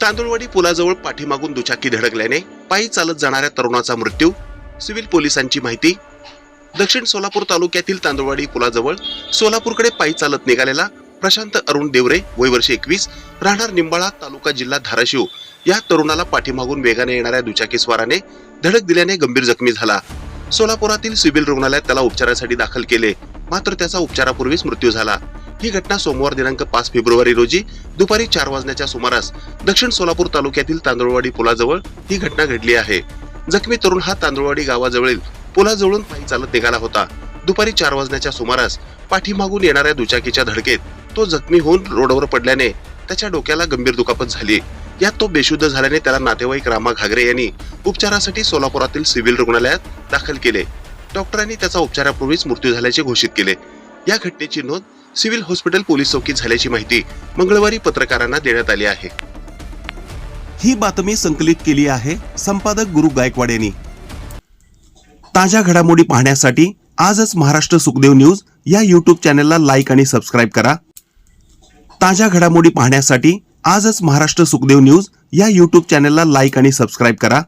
तांदुळवाडी पुलाजवळ पाठीमागून दुचाकी धडकल्याने पायी चालत जाणाऱ्या तरुणाचा मृत्यू सिव्हिल पोलिसांची माहिती. दक्षिण सोलापूर तालुक्यातील तांदुळवाडी पुलाजवळ सोलापूरकडे पायी चालत निघालेला प्रशांत अरुण देवरे वय वर्ष एकवीस राहणार निंबाळा तालुका जिल्हा धाराशिव या तरुणाला पाठीमागून वेगाने येणाऱ्या दुचाकीस्वाराने धडक दिल्याने गंभीर जखमी झाला. सोलापुरातील सिव्हिल रुग्णालयात त्याला उपचारासाठी दाखल केले मात्र त्याचा उपचारापूर्वीच मृत्यू झाला. ही घटना सोमवार दिनांक पाच फेब्रुवारी रोजी दुपारी चार वाजण्याच्या सुमारास दक्षिण सोलापूर तालुक्यातील तांदुळवाडी पुलाजवळ ही घटना घडली आहे. जखमी तरुण हा तांदुळवाडी गावाजवळील पुलाजवळून पायी चालत निघाला होता. दुपारी चार वाजण्याच्या सुमारास पाठीमागून येणाऱ्या दुचाकीच्या धडकेत तो जखमी होऊन रोडवर पडल्याने त्याच्या डोक्याला गंभीर दुखापत झाली. यात तो बेशुद्ध झाल्याने त्याला नातेवाईक रामा घागरे यांनी उपचारासाठी सोलापुरातील सिव्हिल रुग्णालयात दाखल केले. डॉक्टरांनी त्याचा उपचारापूर्वीच मृत्यू झाल्याचे घोषित केले. या घटनेची नोंद सिव्हिल हॉस्पिटल पोलीस चौकीत झाल्याची माहिती मंगळवारी पत्रकारांना देण्यात आली आहे. ही बातमी संकलित केली आहे संपादक गुरु गायकवाड यांनी. ताज्या घडामोडी पाहण्यासाठी आजच महाराष्ट्र सुखदेव न्यूज या युट्यूब चॅनलला लाईक आणि सबस्क्राईब करा. ताज्या घडामोडी पाहण्यासाठी आजच महाराष्ट्र सुखदेव न्यूज या यूट्यूब चॅनलला लाईक आणि सबस्क्राईब करा.